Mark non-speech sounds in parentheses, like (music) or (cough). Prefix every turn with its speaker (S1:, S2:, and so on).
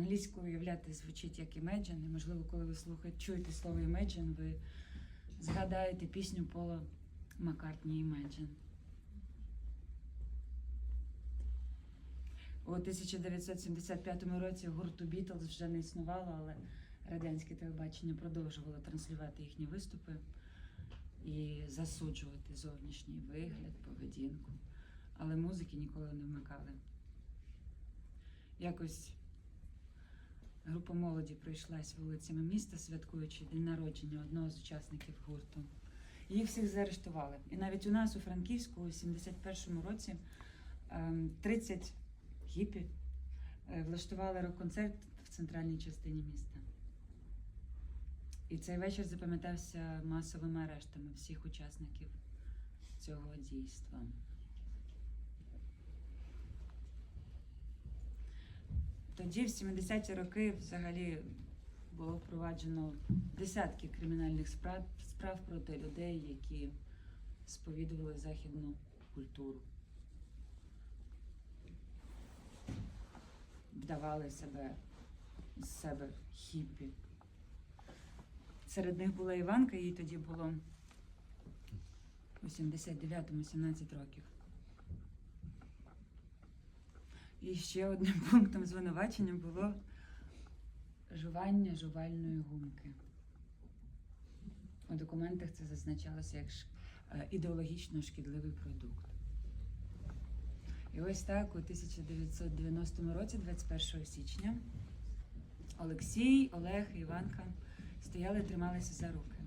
S1: Англійською уявляти звучить як Imagine, і можливо, коли ви слухаєте, чуєте слово Imagine, ви згадаєте пісню Пола Маккартні Imagine. У 1975 році гурту Beatles вже не існувало, але радянське телебачення продовжувало транслювати їхні виступи і засуджувати зовнішній вигляд, поведінку. Але музики ніколи не вмикали. Якось група молоді пройшлась вулицями міста, святкуючи день народження одного з учасників гурту. Їх всіх заарештували. І навіть у нас у Франківську у 71-му році ем, 30 гіпі е, влаштували рок-концерт в центральній частині міста. І цей вечір запам'ятався масовими арештами всіх учасників цього дійства. Тоді, в 70-ті роки, взагалі було впроваджено десятки кримінальних справ, справ проти людей, які сповідували західну культуру. Вдавали себе з себе хіппі. Серед них була Іванка, їй тоді було у 79-му 17 років. І ще одним (laughs) пунктом звинувачення було жування жувальної гумки. У документах це зазначалося як е, ідеологічно шкідливий продукт. І ось так у 1990 році, 21 січня, Олексій, Олег і Іванка стояли і трималися за руки.